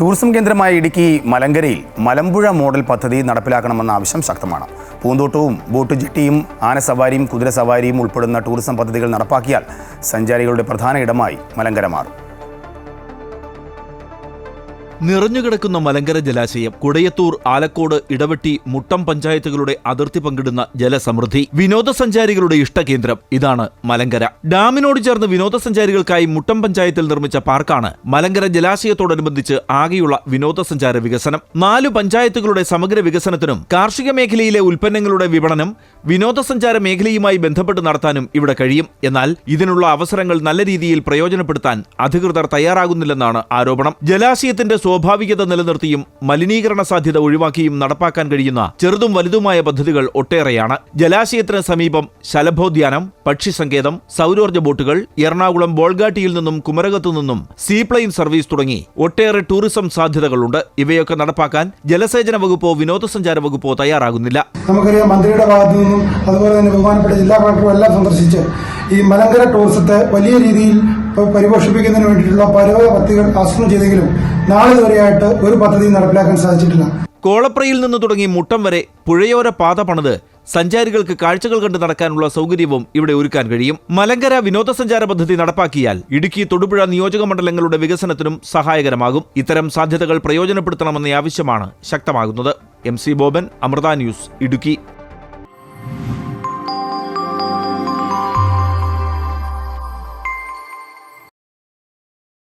Tourism കേന്ദ്രമായ Idukki മലങ്കരയിൽ Malampuzha model പദ്ധതി നടപ്പിലാക്കണമെന്ന ആവശ്യം ശക്തമാണ്. പൂന്തോട്ടവും ബോട്ട് ജെട്ടിയും ആനസവാരിയും കുതിരസവാരിയും ഉൾപ്പെടുന്ന ടൂറിസം പദ്ധതികൾ നടപ്പാക്കിയാൽ സഞ്ചാരികളുടെ പ്രധാന ഇടമായി മലങ്കര മാറും. നിറഞ്ഞുകിടക്കുന്ന മലങ്കര ജലാശയം കുടയത്തൂർ ആലക്കോട് ഇടവെട്ടി മുട്ടം പഞ്ചായത്തുകളുടെ അതിർത്തി പങ്കിടുന്ന ജലസമൃദ്ധി. വിനോദസഞ്ചാരികളുടെ ഇഷ്ടകേന്ദ്രം. ഇതാണ് മലങ്കര. ഡാമിനോട് ചേർന്ന് വിനോദസഞ്ചാരികൾക്കായി മുട്ടം പഞ്ചായത്തിൽ നിർമ്മിച്ച പാർക്കാണ് മലങ്കര ജലാശയത്തോടനുബന്ധിച്ച് ആകെയുള്ള വിനോദസഞ്ചാര വികസനം. നാലു പഞ്ചായത്തുകളുടെ സമഗ്ര വികസനത്തിനും കാർഷിക മേഖലയിലെ ഉൽപ്പന്നങ്ങളുടെ വിപണനം വിനോദസഞ്ചാര മേഖലയുമായി ബന്ധപ്പെട്ട് നടത്താനും ഇവിടെ കഴിയും. എന്നാൽ ഇതിനുള്ള അവസരങ്ങൾ നല്ല രീതിയിൽ പ്രയോജനപ്പെടുത്താൻ അധികൃതർ തയ്യാറാകുന്നില്ലെന്നാണ് ആരോപണം. ജലാശയത്തിന്റെ സ്വാഭാവികത നിലനിർത്തിയും മലിനീകരണ സാധ്യത ഒഴിവാക്കിയും നടപ്പാക്കാൻ കഴിയുന്ന ചെറുതും വലുതുമായ പദ്ധതികൾ ഒട്ടേറെയാണ്. ജലാശയത്തിന് സമീപം ശലഭോദ്യാനം പക്ഷിസങ്കേതം സൗരോർജ ബോട്ടുകൾ എറണാകുളം ബോൾഗാട്ടിയിൽ നിന്നും കുമരകത്തു നിന്നും സീപ്ലെയിൻ സർവീസ് തുടങ്ങി ഒട്ടേറെ ടൂറിസം സാധ്യതകളുണ്ട്. ഇവയൊക്കെ നടപ്പാക്കാൻ ജലസേചന വകുപ്പോ വിനോദസഞ്ചാര വകുപ്പോ തയ്യാറാകുന്നില്ല. നമുക്കറിയാം മന്ത്രിയുടെ ഭാഗത്തു നിന്നും അതുപോലെ തന്നെ ബഹുമാനപ്പെട്ട ജില്ലാ കളക്ടറും എല്ലാം സന്ദർശിച്ച് ഈ മലങ്കര ടൂറിസത്തെ വലിയ രീതിയിൽ പരിപോഷിപ്പിക്കുന്നതിന് വേണ്ടിയിട്ടുള്ള പരവ പദ്ധതികൾ ആസൂത്രണം ചെയ്തെങ്കിലും നാളെ ഇതുവരെയായിട്ട് ഒരു പദ്ധതി നടപ്പിലാക്കാൻ സാധിച്ചിട്ടില്ല. കോളപ്രയിൽ നിന്ന് തുടങ്ങി മുട്ടം വരെ പുഴയോര പാത പണിത് സഞ്ചാരികൾക്ക് കാഴ്ചകൾ കണ്ട് നടക്കാനുള്ള സൗകര്യവും ഇവിടെ ഒരുക്കാൻ കഴിയും. മലങ്കര വിനോദസഞ്ചാര പദ്ധതി നടപ്പാക്കിയാൽ ഇടുക്കി തൊടുപുഴ നിയോജക മണ്ഡലങ്ങളുടെ വികസനത്തിനും സഹായകരമാകും. ഇത്തരം സാധ്യതകൾ പ്രയോജനപ്പെടുത്തണമെന്ന ആവശ്യമാണ് ശക്തമാകുന്നത്. M C Boban Amrita news Idukki.